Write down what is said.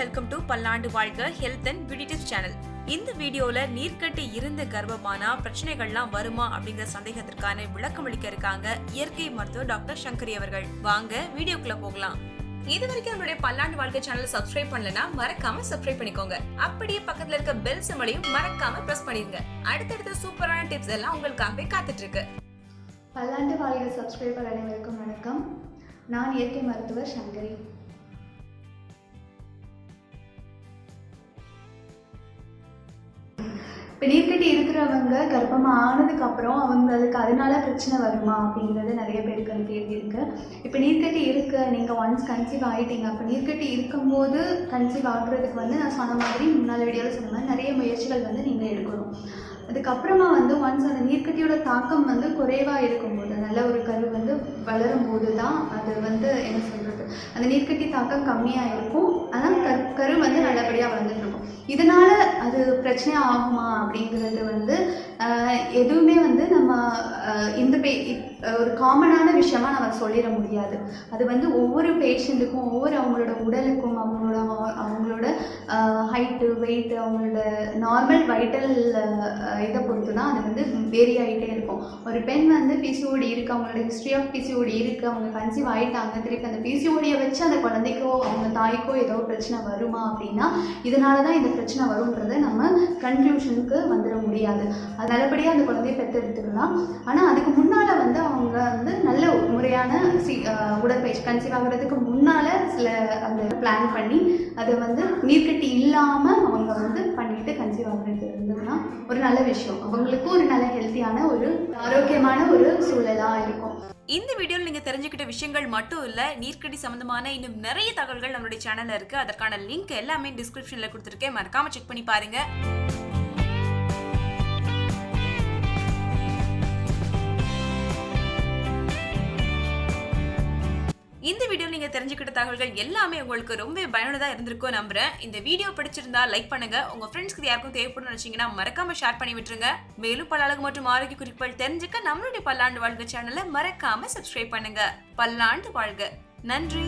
Welcome to Pallandu Vazhga health and beauty tips channel இந்த வீடியோல நீர்க்கட்டி இருந்த கர்ப்பமானா பிரச்சனைகள்லாம் வருமா அப்படிங்கிற சந்தேகத்திற்கான விளக்கம் அளிக்க இருக்காங்க இயற்கை மருத்துவர் டாக்டர் சங்கரி அவர்கள். வாங்க வீடியோக்குள்ள போகலாம். இது வரைக்கும் நம்மளுடைய பல்லாண்டு வாழ்க்கை சேனல் சப்ஸ்கிரைப் பண்ணலனா மறக்காம சப்ஸ்கிரைப் பண்ணிக்கோங்க. அப்படியே பக்கத்துல இருக்க பெல் சிம்பளையும் மறக்காம பிரஸ் பண்ணிருங்க. அடுத்தடுத்த சூப்பரான டிப்ஸ் எல்லாம் உங்களுக்காகவே காத்துட்டு இருக்கு பல்லாண்டு வாழ்க்கை சப்ஸ்கிரைபர் அனைவருக்கும் வணக்கம். நான் இயற்கை மருத்துவர் சங்கரி. இப்போ நீர்க்கட்டி இருக்கிறவங்க கர்ப்பமாக ஆனதுக்கு அப்புறம் அவங்களுக்கு அதனால பிரச்சனை வருமா அப்படிங்கிறது நிறைய பேருக்கு அந்த கேள்வி இருக்கு. இப்போ நீர்க்கட்டி இருக்கு நீங்கள் ஒன்ஸ் கன்சீவ் ஆகிட்டீங்க அப்போ நீர்க்கட்டி இருக்கும்போது கன்சீவ் ஆகுறதுக்கு வந்து நான் சொன்ன மாதிரி முன்னாள் வீடியோவில் சொன்ன மாதிரி நிறைய முயற்சிகள் வந்து நீங்கள் எடுக்கணும். அதுக்கப்புறமா வந்து ஒன்ஸ் அந்த நீர்க்கட்டியோட தாக்கம் வந்து குறைவாக இருக்கும்போது நல்ல ஒரு கரு வந்து வளரும் போது தான் அது வந்து என்ன சொல்கிறது அந்த நீர்க்கட்டி தாக்கம் கம்மியாக இருக்கும். ஆனால் கரு கரு வந்து நல்லபடியாக வளர்ந்துட்டு இருக்கும். இதனால் அது பிரச்சனை ஆகுமா அப்படிங்கிறது வந்து எதுவுமே வந்து நம்ம இந்த பே இப்- ஒரு காமனான விஷயமா நம்ம சொல்லிட முடியாது. அது வந்து ஒவ்வொரு பேஷண்ட்டுக்கும் ஒவ்வொரு அவங்களோட உடலுக்கும் அவங்களோட அவங்களோட ஹைட்டு வெயிட்டு அவங்களோட நார்மல் வைட்டல் இதை பொறுத்து தான் அது வந்து வேரி ஆகிட்டே இருக்கும். ஒரு பெண் வந்து பிசிஓடி இருக்குது அவங்களோட ஹிஸ்ட்ரி ஆஃப் பிசிஓடி இருக்குது அவங்க கன்சீவ் ஆகிட்டாங்க திருப்பி அந்த பிசிஓடியை வச்சு அந்த குழந்தைக்கோ அவங்க தாய்க்கோ ஏதோ பிரச்சனை வருமா அப்படின்னா இதனால தான் இந்த பிரச்சனை வரும்ன்றதை நம்ம கன்க்ளூஷனுக்கு வந்துட முடியாது. அது நல்லபடியாக அந்த குழந்தைய பெற்றெடுத்துக்கலாம் ஆனால் அதுக்கு முன்னால் வந்து அவங்க வந்து நல்ல முறையான சி உடற்பயிற்சி கன்சீவ் ஆகிறதுக்கு முன்னால் சில அந்த பிளான் பண்ணி அதை வந்து நீர்க்கட்டி இல்லாமல் அவங்க வந்து பண்ணிட்டு கன்சீவ் ஆகிறது இருந்ததுன்னா ஒரு நல்ல விஷயம். அவங்களுக்கும் ஒரு நல்ல ஹெல்த்தியான ஒரு ஆரோக்கியமான ஒரு சூழலாக இருக்கும். இந்த வீடியோவில் நீங்கள் தெரிஞ்சுக்கிட்ட விஷயங்கள் மட்டும் இல்லை நீர்க்கடி சம்மந்தமான இன்னும் நிறைய தகவல்கள் நம்மளுடைய சேனலில் இருக்குது அதற்கான லிங்க் எல்லாமே டிஸ்கிரிப்ஷனில் கொடுத்துருக்கேன். மறக்காமல் செக் பண்ணி பாருங்கள் இந்த வீடியோ நீங்கள் தெரிஞ்சுக்கிட்ட தகவல்கள் எல்லாமே உங்களுக்கு ரொம்ப பயனுள்ளதாக இருந்திருக்கும் நம்புறேன். இந்த வீடியோ பிடிச்சிருந்தா லைக் பண்ணுங்க. உங்க ஃப்ரெண்ட்ஸ்க்கு யாருக்கும் தேவைப்படும் நினைச்சீங்கன்னா மறக்காம ஷேர் பண்ணி விட்டுருங்க. மேலும் பல அழகு மற்றும் ஆரோக்கிய குறிப்புகள் தெரிஞ்சுக்க நம்மளுடைய பல்லாண்டு வாழ்க சேனலை மறக்காம சப்ஸ்கிரைப் பண்ணுங்க. பல்லாண்டு வாழ்க. நன்றி.